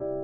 우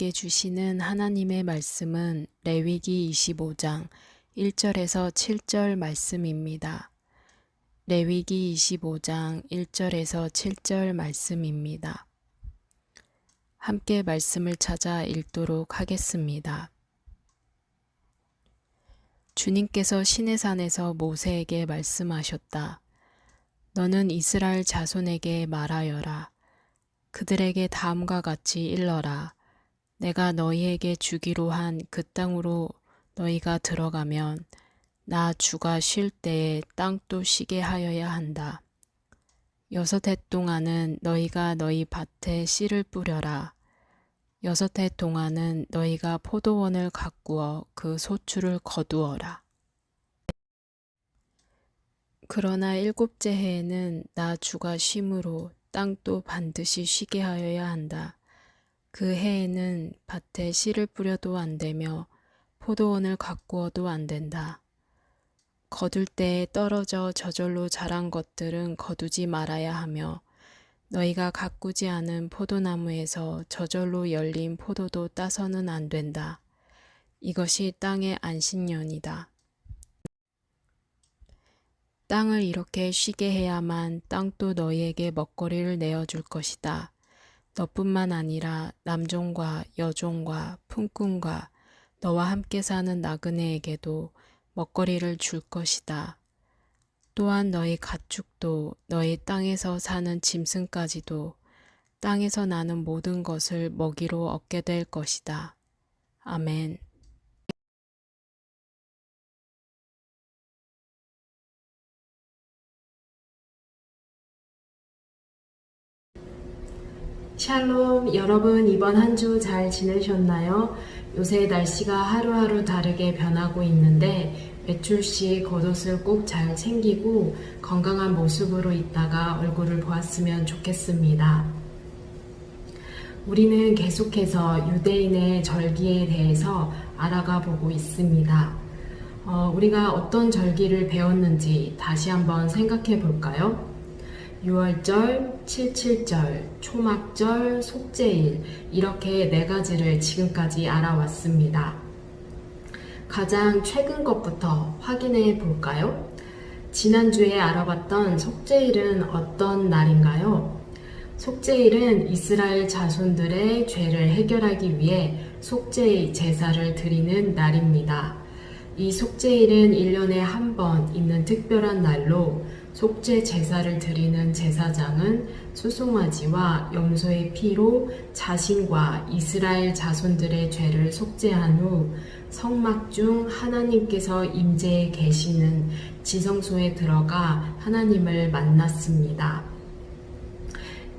우리에게 주시는 하나님의 말씀은 레위기 25장 1절에서 7절 말씀입니다. 레위기 25장 1절에서 7절 말씀입니다. 함께 말씀을 찾아 읽도록 하겠습니다. 주님께서 시내산에서 모세에게 말씀하셨다. 너는 이스라엘 자손에게 말하여라. 그들에게 다음과 같이 일러라. 내가 너희에게 주기로 한 그 땅으로 너희가 들어가면 나 주가 쉴 때에 땅도 쉬게 하여야 한다. 여섯 해 동안은 너희가 너희 밭에 씨를 뿌려라. 여섯 해 동안은 너희가 포도원을 가꾸어 그 소출을 거두어라. 그러나 일곱째 해에는 나 주가 쉼으로 땅도 반드시 쉬게 하여야 한다. 그 해에는 밭에 씨를 뿌려도 안 되며 포도원을 가꾸어도 안 된다. 거둘 때에 떨어져 저절로 자란 것들은 거두지 말아야 하며 너희가 가꾸지 않은 포도나무에서 저절로 열린 포도도 따서는 안 된다. 이것이 땅의 안식년이다. 땅을 이렇게 쉬게 해야만 땅도 너희에게 먹거리를 내어줄 것이다. 너뿐만 아니라 남종과 여종과 품꾼과 너와 함께 사는 나그네에게도 먹거리를 줄 것이다. 또한 너희 가축도 너희 땅에서 사는 짐승까지도 땅에서 나는 모든 것을 먹이로 얻게 될 것이다. 아멘. 샬롬, 여러분 이번 한 주 잘 지내셨나요? 요새 날씨가 하루하루 다르게 변하고 있는데 외출 시 겉옷을 꼭 잘 챙기고 건강한 모습으로 있다가 얼굴을 보았으면 좋겠습니다. 우리는 계속해서 유대인의 절기에 대해서 알아가 보고 있습니다. 어, 우리가 어떤 절기를 배웠는지 다시 한번 생각해 볼까요? 6월절, 77절, 초막절, 속죄일 이렇게 네 가지를 지금까지 알아왔습니다. 가장 최근 것부터 확인해 볼까요? 지난주에 알아봤던 속죄일은 어떤 날인가요? 속죄일은 이스라엘 자손들의 죄를 해결하기 위해 속죄 제사를 드리는 날입니다. 이 속죄일은 1년에 한 번 있는 특별한 날로 속죄 제사를 드리는 제사장은 수송아지와 염소의 피로 자신과 이스라엘 자손들의 죄를 속죄한 후 성막 중 하나님께서 임재해 계시는 지성소에 들어가 하나님을 만났습니다.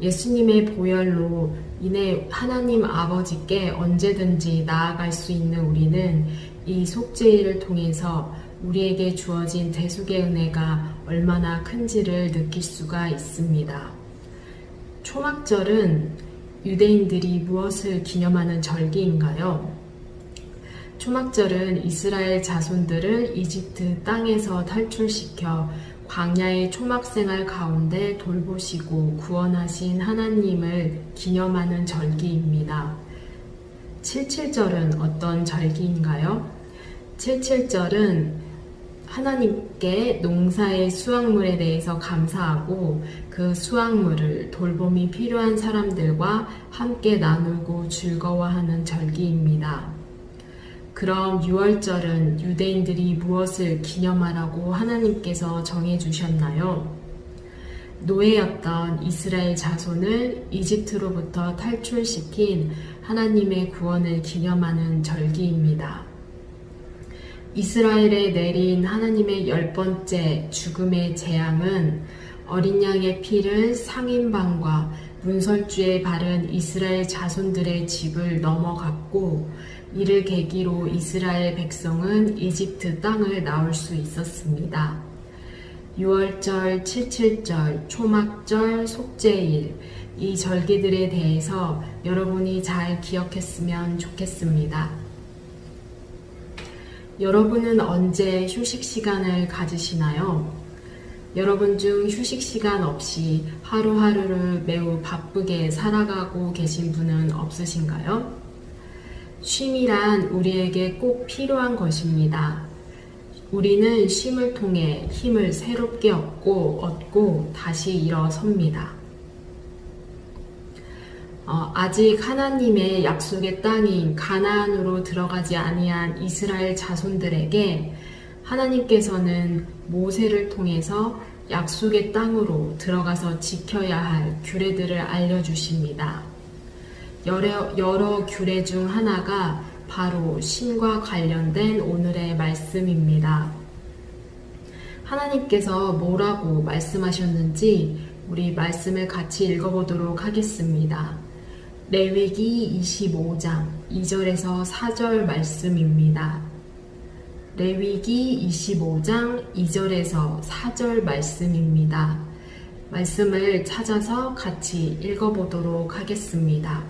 예수님의 보혈로 인해 하나님 아버지께 언제든지 나아갈 수 있는 우리는 이 속죄일을 통해서 우리에게 주어진 대속의 은혜가 얼마나 큰지를 느낄 수가 있습니다. 초막절은 유대인들이 무엇을 기념하는 절기인가요? 초막절은 이스라엘 자손들을 이집트 땅에서 탈출시켜 광야의 초막 생활 가운데 돌보시고 구원하신 하나님을 기념하는 절기입니다. 칠칠절은 어떤 절기인가요? 칠칠절은 하나님께 농사의 수확물에 대해서 감사하고 그 수확물을 돌봄이 필요한 사람들과 함께 나누고 즐거워하는 절기입니다. 그럼 6월절은 유대인들이 무엇을 기념하라고 하나님께서 정해주셨나요? 노예였던 이스라엘 자손을 이집트로부터 탈출시킨 하나님의 구원을 기념하는 절기입니다. 이스라엘에 내린 하나님의 열 번째 죽음의 재앙은 어린 양의 피를 상인방과 문설주에 바른 이스라엘 자손들의 집을 넘어갔고 이를 계기로 이스라엘 백성은 이집트 땅을 나올 수 있었습니다. 6월절, 77절, 초막절, 속죄일 이 절기들에 대해서 여러분이 잘 기억했으면 좋겠습니다. 여러분은 언제 휴식 시간을 가지시나요? 여러분 중 휴식 시간 없이 하루하루를 매우 바쁘게 살아가고 계신 분은 없으신가요? 쉼이란 우리에게 꼭 필요한 것입니다. 우리는 쉼을 통해 힘을 새롭게 얻고 얻고 다시 일어섭니다. 어, 아직 하나님의 약속의 땅인 가나안으로 들어가지 아니한 이스라엘 자손들에게 하나님께서는 모세를 통해서 약속의 땅으로 들어가서 지켜야 할 규례들을 알려주십니다. 여러, 여러 규례 중 하나가 바로 신과 관련된 오늘의 말씀입니다. 하나님께서 뭐라고 말씀하셨는지 우리 말씀을 같이 읽어보도록 하겠습니다. 레위기 25장 2절에서 4절 말씀입니다. 레위기 25장 2절에서 4절 말씀입니다. 말씀을 찾아서 같이 읽어보도록 하겠습니다.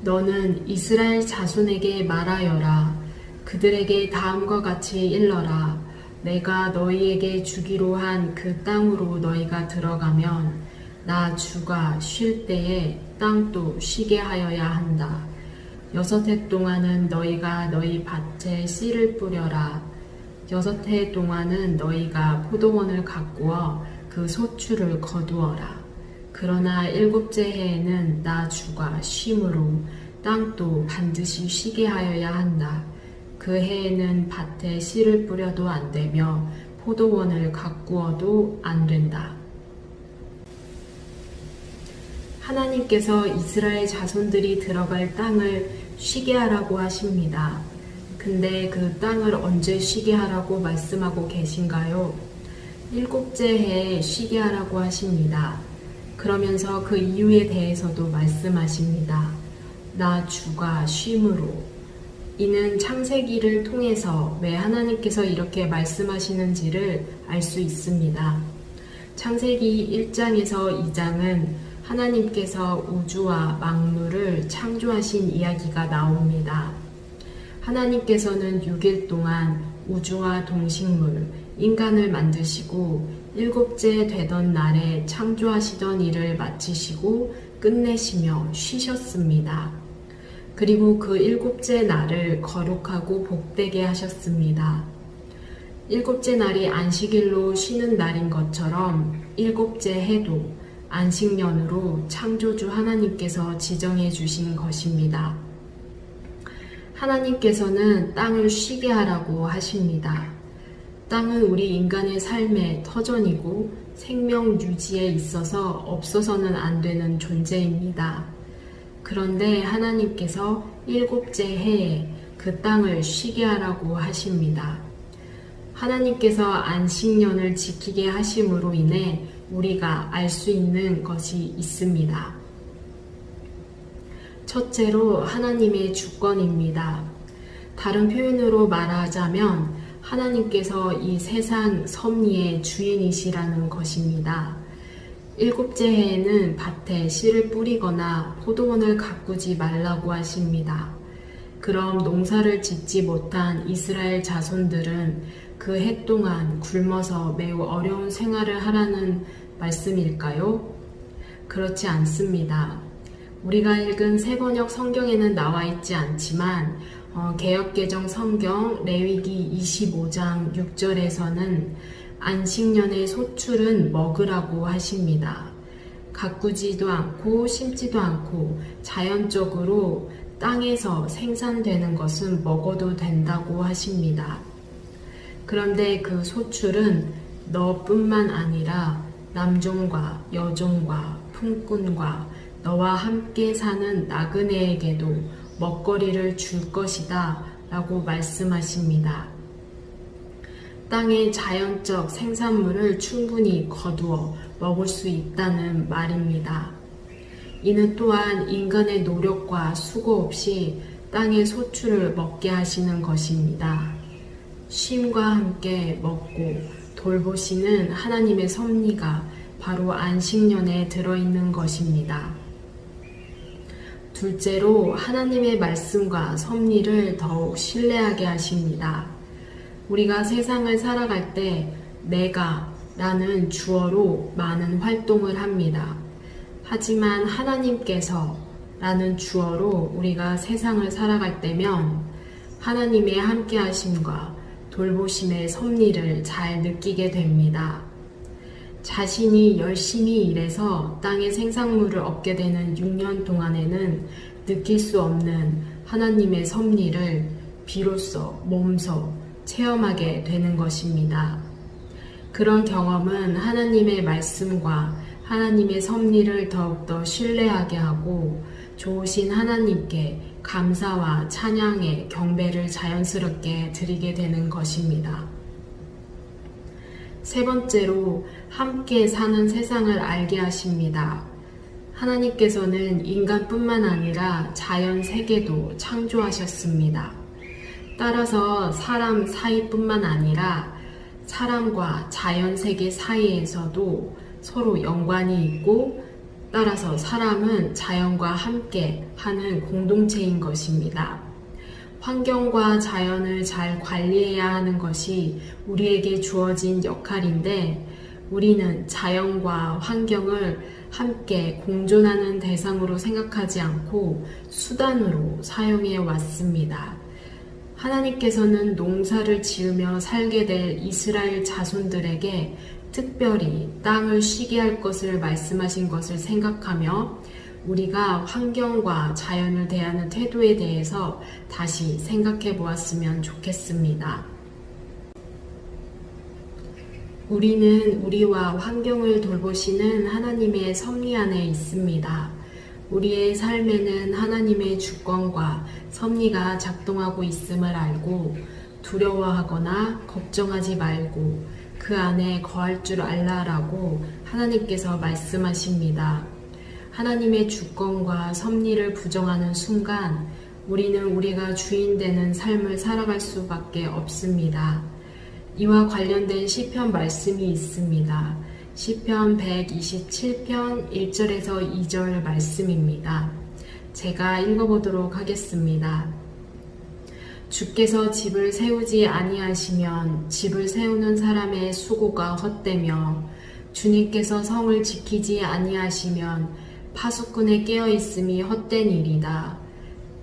너는 이스라엘 자손에게 말하여라. 그들에게 다음과 같이 일러라. 내가 너희에게 주기로 한 그 땅으로 너희가 들어가면 나 주가 쉴 때에 땅도 쉬게 하여야 한다. 여섯 해 동안은 너희가 너희 밭에 씨를 뿌려라. 여섯 해 동안은 너희가 포도원을 가꾸어 그 소출을 거두어라. 그러나 일곱째 해에는 나 주가 쉼으로 땅도 반드시 쉬게 하여야 한다. 그 해에는 밭에 씨를 뿌려도 안 되며 포도원을 가꾸어도 안 된다. 하나님께서 이스라엘 자손들이 들어갈 땅을 쉬게 하라고 하십니다. 근데 그 땅을 언제 쉬게 하라고 말씀하고 계신가요? 일곱째 해에 쉬게 하라고 하십니다. 그러면서 그 이유에 대해서도 말씀하십니다. 나 주가 쉼으로. 이는 창세기를 통해서 왜 하나님께서 이렇게 말씀하시는지를 알 수 있습니다. 창세기 1장에서 2장은 하나님께서 우주와 만물을 창조하신 이야기가 나옵니다. 하나님께서는 6일 동안 우주와 동식물, 인간을 만드시고 일곱째 되던 날에 창조하시던 일을 마치시고 끝내시며 쉬셨습니다. 그리고 그 일곱째 날을 거룩하고 복되게 하셨습니다. 일곱째 날이 안식일로 쉬는 날인 것처럼 일곱째 해도 안식년으로 창조주 하나님께서 지정해 주신 것입니다. 하나님께서는 땅을 쉬게 하라고 하십니다. 땅은 우리 인간의 삶의 터전이고 생명 유지에 있어서 없어서는 안 되는 존재입니다. 그런데 하나님께서 일곱째 해에 그 땅을 쉬게 하라고 하십니다. 하나님께서 안식년을 지키게 하심으로 인해 우리가 알 수 있는 것이 있습니다. 첫째로 하나님의 주권입니다. 다른 표현으로 말하자면 하나님께서 이 세상 섭리의 주인이시라는 것입니다. 일곱째 해에는 밭에 씨를 뿌리거나 포도원을 가꾸지 말라고 하십니다. 그럼 농사를 짓지 못한 이스라엘 자손들은 그 해 동안 굶어서 매우 어려운 생활을 하라는 말씀일까요? 그렇지 않습니다. 우리가 읽은 세번역 성경에는 나와 있지 않지만 어, 개혁개정 성경 레위기 25장 6절에서는 안식년의 소출은 먹으라고 하십니다. 가꾸지도 않고 심지도 않고 자연적으로 땅에서 생산되는 것은 먹어도 된다고 하십니다. 그런데 그 소출은 너뿐만 아니라 남종과 여종과 품꾼과 너와 함께 사는 나그네에게도 먹거리를 줄 것이다 라고 말씀하십니다. 땅의 자연적 생산물을 충분히 거두어 먹을 수 있다는 말입니다. 이는 또한 인간의 노력과 수고 없이 땅의 소출을 먹게 하시는 것입니다. 쉼과 함께 먹고 돌보시는 하나님의 섭리가 바로 안식년에 들어있는 것입니다. 둘째로 하나님의 말씀과 섭리를 더욱 신뢰하게 하십니다. 우리가 세상을 살아갈 때 내가 라는 주어로 많은 활동을 합니다. 하지만 하나님께서 라는 주어로 우리가 세상을 살아갈 때면 하나님의 함께 하심과 돌보심의 섭리를 잘 느끼게 됩니다. 자신이 열심히 일해서 땅의 생산물을 얻게 되는 6년 동안에는 느낄 수 없는 하나님의 섭리를 비로소 몸소 체험하게 되는 것입니다. 그런 경험은 하나님의 말씀과 하나님의 섭리를 더욱더 신뢰하게 하고 좋으신 하나님께 감사와 찬양의 경배를 자연스럽게 드리게 되는 것입니다. 세 번째로 함께 사는 세상을 알게 하십니다. 하나님께서는 인간뿐만 아니라 자연 세계도 창조하셨습니다. 따라서 사람 사이뿐만 아니라 사람과 자연 세계 사이에서도 서로 연관이 있고 따라서 사람은 자연과 함께 하는 공동체인 것입니다. 환경과 자연을 잘 관리해야 하는 것이 우리에게 주어진 역할인데 우리는 자연과 환경을 함께 공존하는 대상으로 생각하지 않고 수단으로 사용해 왔습니다. 하나님께서는 농사를 지으며 살게 될 이스라엘 자손들에게 특별히 땅을 쉬게 할 것을 말씀하신 것을 생각하며 우리가 환경과 자연을 대하는 태도에 대해서 다시 생각해 보았으면 좋겠습니다. 우리는 우리와 환경을 돌보시는 하나님의 섭리 안에 있습니다. 우리의 삶에는 하나님의 주권과 섭리가 작동하고 있음을 알고 두려워하거나 걱정하지 말고 그 안에 거할 줄 알라라고 하나님께서 말씀하십니다. 하나님의 주권과 섭리를 부정하는 순간 우리는 우리가 주인 되는 삶을 살아갈 수밖에 없습니다. 이와 관련된 시편 말씀이 있습니다. 시편 127편 1절에서 2절 말씀입니다. 제가 읽어보도록 하겠습니다. 주께서 집을 세우지 아니하시면 집을 세우는 사람의 수고가 헛되며 주님께서 성을 지키지 아니하시면 파수꾼의 깨어 있음이 헛된 일이다.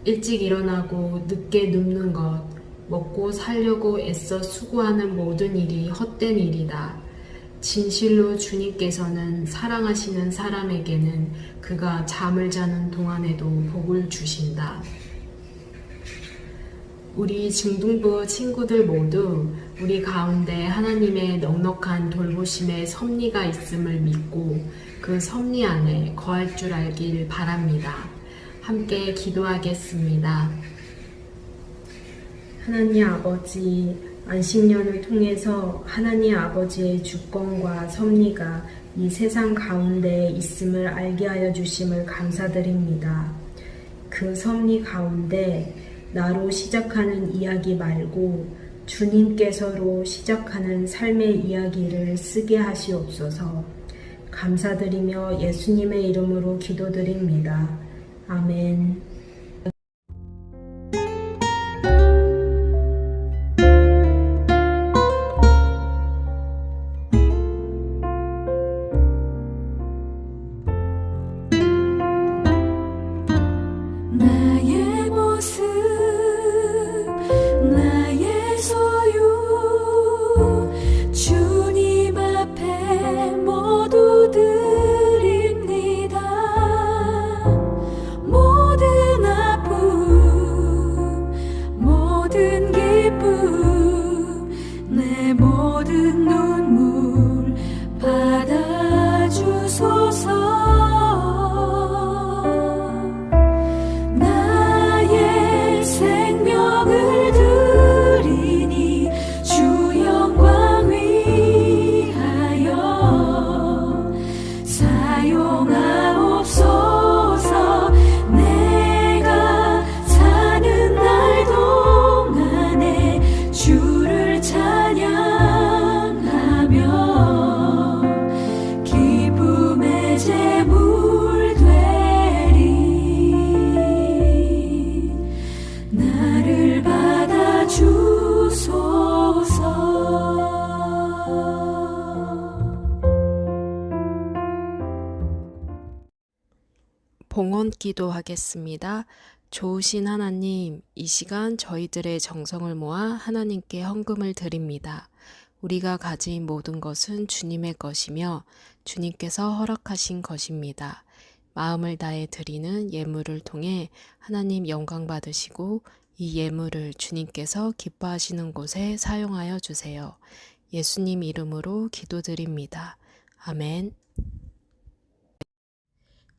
일찍 일어나고 늦게 눕는 것, 먹고 살려고 애써 수고하는 모든 일이 헛된 일이다. 진실로 주님께서는 사랑하시는 사람에게는 그가 잠을 자는 동안에도 복을 주신다. 우리 중등부 친구들 모두 우리 가운데 하나님의 넉넉한 돌보심의 섭리가 있음을 믿고 그 섭리 안에 거할 줄 알길 바랍니다. 함께 기도하겠습니다. 하나님 아버지, 안식년을 통해서 하나님 아버지의 주권과 섭리가 이 세상 가운데 있음을 알게 하여 주심을 감사드립니다. 그 섭리 가운데 나로 시작하는 이야기 말고 주님께서로 시작하는 삶의 이야기를 쓰게 하시옵소서. 감사드리며 예수님의 이름으로 기도드립니다. 아멘. 기도하겠습니다. 좋으신 하나님, 이 시간 저희들의 정성을 모아 하나님께 헌금을 드립니다. 우리가 가진 모든 것은 주님의 것이며 주님께서 허락하신 것입니다. 마음을 다해 드리는 예물을 통해 하나님 영광 받으시고 이 예물을 주님께서 기뻐하시는 곳에 사용하여 주세요. 예수님 이름으로 기도드립니다. 아멘.